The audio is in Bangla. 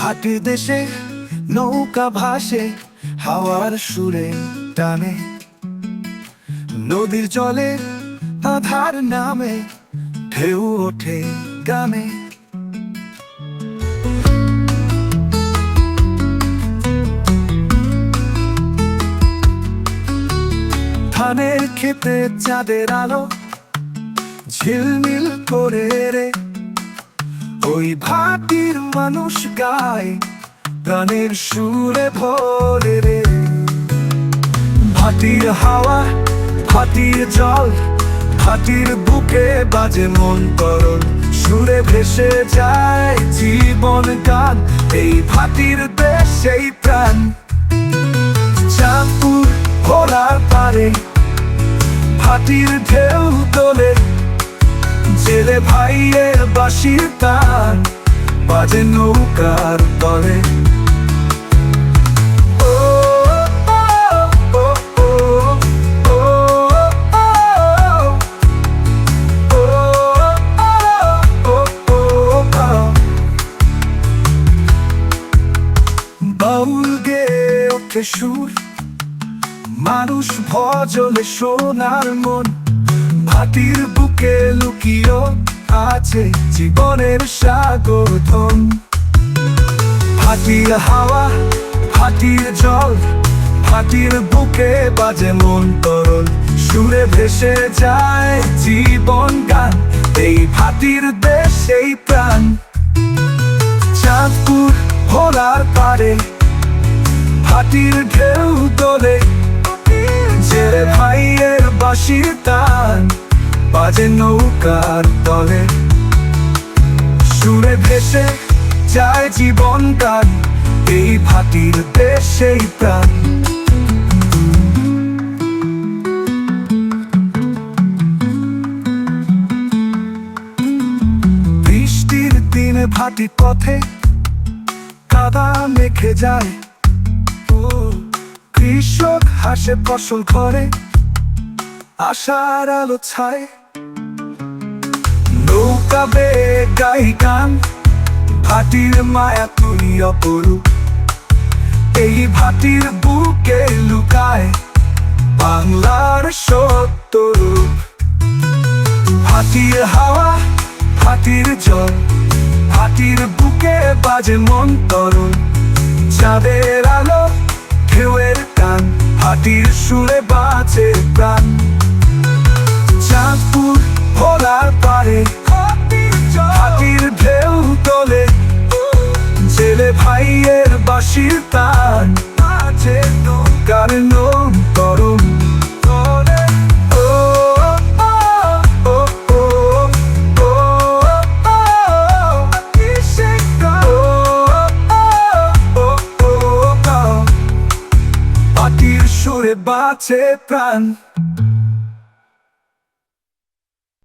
ভাটির দেশে, নৌকা ভাসে, হাওয়ার সুরে টানে। নদীর জলে আধার নামে, ঢেউ ওঠে গানে। ধানের খেতে চাঁদের আলো ঝিলমিল করে রে। ওই ভাটির মানুষ গায়, গানের সুরে ভরে রে। ভাটির হাওয়া, ভাটির জল, ভাটির বুকে বাজে মন করল সুরে ভেসে যায় জীবন গান, এই ভাটির দেশ সেই প্রাণ। চাঁদপুর ভোলার পারে, ভাটির ঢেউ তোলে ছেলে ভাইয়ের বাসির তার বাজে নৌকার দলে বাউল সুর মানুষ ভজলে সোনার মন ভাটির বুকে লুকিয়ে আছে জীবনের সাগর হাতির হাওয়া ভাটির জল ভাটির বুকে বাজে মন তরল। সুরে ভেসে যায় জীবন গান, এই ভাটির দেশ এই প্রাণ। চাঁদপুর ভোলার পারে হাতির ঢেউ দোলে, যে ভাইয়ের বাসির বাজে নৌকার তলে। সুরে ভেসে যায় জীবন গান এই ভাটির দেশেই প্রাণ। বৃষ্টির দিনে ভাটির পথে কাদা মেখে যায়। কৃষক হাসে ফসল ঘরে, আশার আলো ছায়। নৌকা বে গাই গান, ভাটির মায়া তুই অপরূপ। এই ভাটির বুকে লুকায় বাংলার সত্য রূপ ভাটির হাওয়া, ভাটির জল, ভাটির বুকে বাজে মন তরুণ। চাঁদের আলো, ঢেউয়ের টান হাটির সুরে বাজে প্রাণ। città facendo un cane non corruttore oh oh oh oh oh oh chi senta oh oh oh oh oh পাটির সুরে বাঁচে প্রাণ